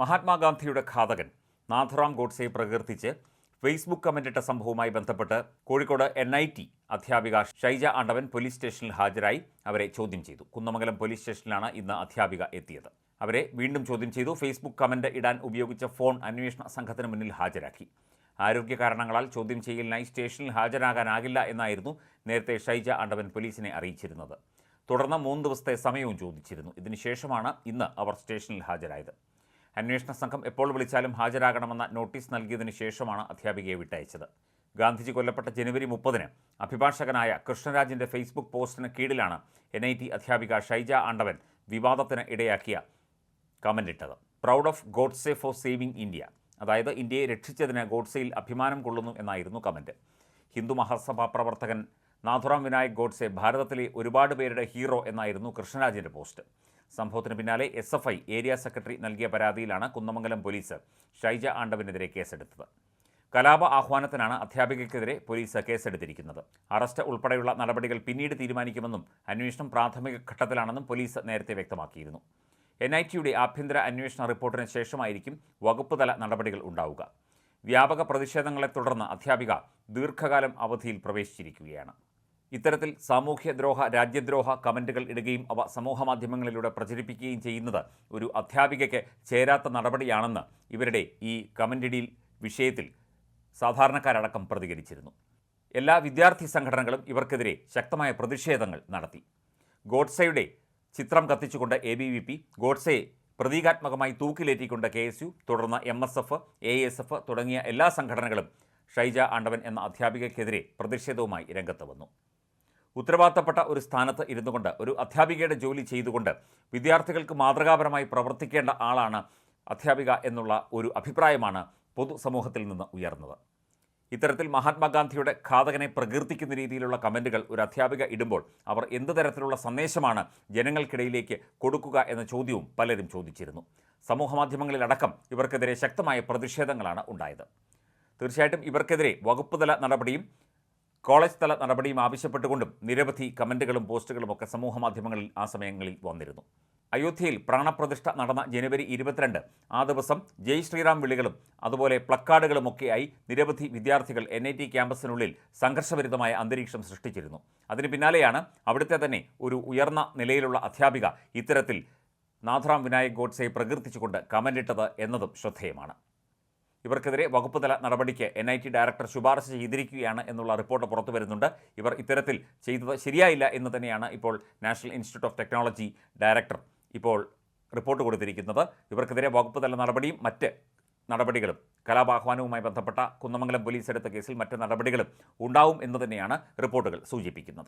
മഹാത്മാഗാന്ധിയുടെ ഘാതകൻ നാഥറാം ഗോഡ്സെയെ പ്രകീർത്തിച്ച് ഫേസ്ബുക്ക് കമന്റിട്ട സംഭവവുമായി ബന്ധപ്പെട്ട് കോഴിക്കോട് എൻ ഐ ടി അധ്യാപിക ഷൈജ ആണ്ടവൻ പോലീസ് സ്റ്റേഷനിൽ ഹാജരായി അവരെ ചോദ്യം ചെയ്തു. കുന്നമംഗലം പോലീസ് സ്റ്റേഷനിലാണ് ഇന്ന് അധ്യാപിക എത്തിയത്. അവരെ വീണ്ടും ചോദ്യം ചെയ്തു. ഫേസ്ബുക്ക് കമന്റ് ഇടാൻ ഉപയോഗിച്ച ഫോൺ അന്വേഷണ സംഘത്തിന് മുന്നിൽ ഹാജരാക്കി. ആരോഗ്യ കാരണങ്ങളാൽ ചോദ്യം ചെയ്യലിനായി സ്റ്റേഷനിൽ ഹാജരാകാനാകില്ല എന്നായിരുന്നു നേരത്തെ ഷൈജ ആണ്ടവൻ പോലീസിനെ അറിയിച്ചിരുന്നത്. തുടർന്ന് മൂന്ന് ദിവസത്തെ സമയവും ചോദിച്ചിരുന്നു. ഇതിനുശേഷമാണ് ഇന്ന് അവർ സ്റ്റേഷനിൽ ഹാജരായത്. അന്വേഷണ സംഘം എപ്പോൾ വിളിച്ചാലും ഹാജരാകണമെന്ന നോട്ടീസ് നൽകിയതിനു ശേഷമാണ് അധ്യാപികയെ വിട്ടയച്ചത്. ഗാന്ധിജി കൊല്ലപ്പെട്ട ജനുവരി മുപ്പതിന് അഭിഭാഷകനായ കൃഷ്ണരാജിന്റെ ഫേസ്ബുക്ക് പോസ്റ്റിന് കീഴിലാണ് എൻ ഐ ടി അധ്യാപിക ഷൈജ ആണ്ടവൻ വിവാദത്തിന് ഇടയാക്കിയ കമന്റ് ഇട്ടത് proud of Godse for saving India. അതായത് ഇന്ത്യയെ രക്ഷിച്ചതിന് ഗോഡ്സെയിൽ അഭിമാനം കൊള്ളുന്നു എന്നായിരുന്നു കമന്റ് ഹിന്ദു മഹാസഭാ പ്രവർത്തകൻ നാഥുറാം വിനായക് ഗോഡ്സെ ഭാരതത്തിലെ ഒരുപാട് പേരുടെ ഹീറോ എന്നായിരുന്നു കൃഷ്ണരാജിന്റെ പോസ്റ്റ്. സംഭവത്തിന് പിന്നാലെ S F I area secretary നൽകിയ പരാതിയിലാണ് കുന്നമംഗലം പോലീസ് ഷൈജ ആണ്ടവനെതിരെ കേസെടുത്തത്. കലാപ ആഹ്വാനത്തിനാണ് അധ്യാപികയ്ക്കെതിരെ പോലീസ് കേസെടുത്തിരിക്കുന്നത്. അറസ്റ്റ് ഉൾപ്പെടെയുള്ള നടപടികൾ പിന്നീട് തീരുമാനിക്കുമെന്നും അന്വേഷണം പ്രാഥമിക ഘട്ടത്തിലാണെന്നും പോലീസ് നേരത്തെ വ്യക്തമാക്കിയിരുന്നു. എൻ ഐ ടിയുടെ ആഭ്യന്തര അന്വേഷണ റിപ്പോർട്ടിന് ശേഷമായിരിക്കും വകുപ്പ് തല നടപടികൾ ഉണ്ടാവുക. വ്യാപക പ്രതിഷേധങ്ങളെ തുടർന്ന് അധ്യാപിക ദീർഘകാലം അവധിയിൽ പ്രവേശിച്ചിരിക്കുകയാണ്. ഇത്തരത്തിൽ സാമൂഹ്യദ്രോഹ രാജ്യദ്രോഹ കമന്റുകൾ ഇടുകയും അവ സമൂഹമാധ്യമങ്ങളിലൂടെ പ്രചരിപ്പിക്കുകയും ചെയ്യുന്നത് ഒരു അധ്യാപികയ്ക്ക് ചേരാത്ത നടപടിയാണെന്ന് ഇവരുടെ ഈ കമന്റിടിയിൽ വിഷയത്തിൽ സാധാരണക്കാരടക്കം പ്രതികരിച്ചിരുന്നു. എല്ലാ വിദ്യാർത്ഥി സംഘടനകളും ഇവർക്കെതിരെ ശക്തമായ പ്രതിഷേധങ്ങൾ നടത്തി. ഗോഡ്സെയുടെ ചിത്രം കത്തിച്ചുകൊണ്ട് എ ബി വി പി ഗോഡ്സെയെ പ്രതീകാത്മകമായി തൂക്കിലേറ്റിക്കൊണ്ട് കെ എസ് യു തുടർന്ന് M S F A S F തുടങ്ങിയ എല്ലാ സംഘടനകളും ഷൈജ ആണ്ടവൻ എന്ന അധ്യാപികയ്ക്കെതിരെ പ്രതിഷേധവുമായി രംഗത്ത് വന്നു. ഉത്തരവാദിത്തപ്പെട്ട ഒരു സ്ഥാനത്ത് ഇരുന്നു കൊണ്ട് ഒരു അധ്യാപികയുടെ ജോലി ചെയ്തുകൊണ്ട് വിദ്യാർത്ഥികൾക്ക് മാതൃകാപരമായി പ്രവർത്തിക്കേണ്ട ആളാണ് അധ്യാപിക എന്നുള്ള ഒരു അഭിപ്രായമാണ് പൊതുസമൂഹത്തിൽ നിന്ന് ഉയർന്നത്. ഇത്തരത്തിൽ മഹാത്മാഗാന്ധിയുടെ ഘാതകനെ പ്രകീർത്തിക്കുന്ന രീതിയിലുള്ള കമന്റുകൾ ഒരു അധ്യാപിക ഇടുമ്പോൾ അവർ എന്ത് തരത്തിലുള്ള സന്ദേശമാണ് ജനങ്ങൾക്കിടയിലേക്ക് കൊടുക്കുക എന്ന ചോദ്യവും പലരും ചോദിച്ചിരുന്നു. സമൂഹമാധ്യമങ്ങളിലടക്കം ഇവർക്കെതിരെ ശക്തമായ പ്രതിഷേധങ്ങളാണ് ഉണ്ടായത്. തീർച്ചയായിട്ടും ഇവർക്കെതിരെ വകുപ്പ് തല നടപടിയും കോളേജ് തല നടപടിയും ആവശ്യപ്പെട്ടുകൊണ്ടും നിരവധി കമന്റുകളും പോസ്റ്റുകളും ഒക്കെ സമൂഹമാധ്യമങ്ങളിൽ ആ സമയങ്ങളിൽ വന്നിരുന്നു. അയോധ്യയിൽ പ്രാണപ്രതിഷ്ഠ നടന്ന ജനുവരി ഇരുപത്തിരണ്ട് ആ ദിവസം ജയ് ശ്രീറാം വിളികളും അതുപോലെ പ്ലക്കാർഡുകളുമൊക്കെയായി നിരവധി വിദ്യാർത്ഥികൾ എൻ ഐ ടി ക്യാമ്പസിനുള്ളിൽ സംഘർഷഭരിതമായ അന്തരീക്ഷം സൃഷ്ടിച്ചിരുന്നു. അതിന് പിന്നാലെയാണ് അവിടുത്തെ തന്നെ ഒരു ഉയർന്ന നിലയിലുള്ള അധ്യാപിക ഇത്തരത്തിൽ നാഥറാം വിനായക് ഗോഡ്സെ പ്രകീർത്തിച്ചുകൊണ്ട് കമന്റിട്ടത് എന്നതും ശ്രദ്ധേയമാണ്. ഇവർക്കെതിരെ വകുപ്പുതല നടപടിക്ക് എൻ ഐ ടി ഡയറക്ടർ ശുപാർശ ചെയ്തിരിക്കുകയാണ് എന്നുള്ള റിപ്പോർട്ട് പുറത്തു വരുന്നുണ്ട്. ഇവർ ഇത്തരത്തിൽ ചെയ്തത് ശരിയായില്ല എന്ന് തന്നെയാണ് ഇപ്പോൾ National Institute of Technology director ഇപ്പോൾ റിപ്പോർട്ട് കൊടുത്തിരിക്കുന്നത്. ഇവർക്കെതിരെ വകുപ്പുതല നടപടിയും മറ്റ് നടപടികളും കലാപാഹ്വാനവുമായി ബന്ധപ്പെട്ട കുന്നമംഗലം പോലീസ് എടുത്ത കേസിൽ മറ്റ് നടപടികളും ഉണ്ടാവും എന്ന് തന്നെയാണ് റിപ്പോർട്ടുകൾ സൂചിപ്പിക്കുന്നത്.